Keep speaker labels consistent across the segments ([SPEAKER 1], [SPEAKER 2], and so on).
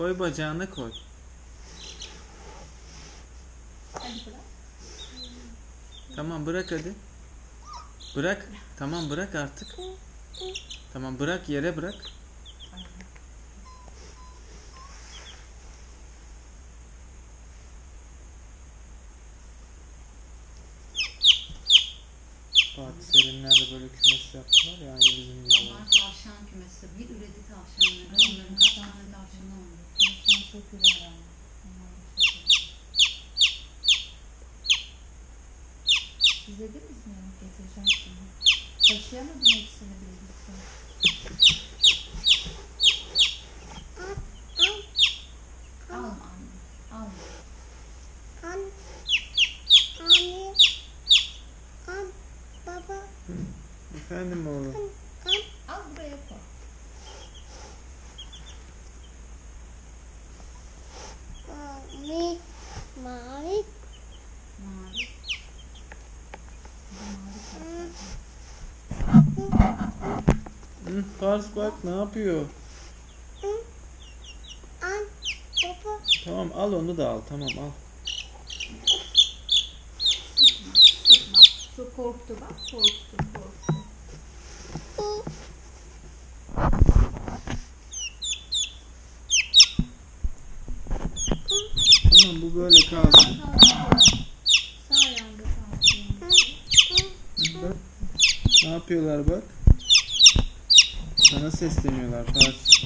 [SPEAKER 1] Koy bacağına koy.
[SPEAKER 2] Hadi bırak.
[SPEAKER 1] Tamam bırak hadi. Bırak. Tamam bırak artık. Tamam bırak yere bırak. Fatih Selimler de böyle kümes yaptılar ya aynı bizim gibi.
[SPEAKER 2] Onlar tavşan kümesi. Bir üredi tavşanları. Onların kaç tane tavşanı
[SPEAKER 3] çok güzel. Siz yediniz mi? Getireceğim şimdi. Taşıyamadım hepsini birlikte.
[SPEAKER 2] Al anne. Al.
[SPEAKER 4] An, anne, an, baba,
[SPEAKER 1] Efendim oğlum.
[SPEAKER 3] Al buraya koy.
[SPEAKER 4] mavi, mavi,
[SPEAKER 2] Mavi.
[SPEAKER 1] Hı, Pars bak ne yapıyor?
[SPEAKER 4] an, baba,
[SPEAKER 1] Tamam al onu da al tamam al.
[SPEAKER 3] Sıkma, sıkma. Çok korktu bak, korktu, korktu.
[SPEAKER 4] Bu,
[SPEAKER 1] böyle kalsın. Bak. Ne yapıyorlar bak. Sana sesleniyorlar Pars.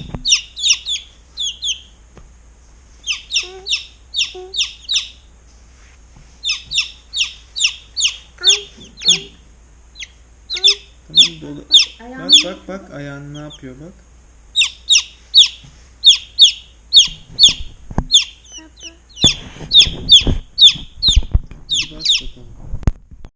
[SPEAKER 1] Tamam dolu. Bak bak bak ayağını ne yapıyor bak. Thank you.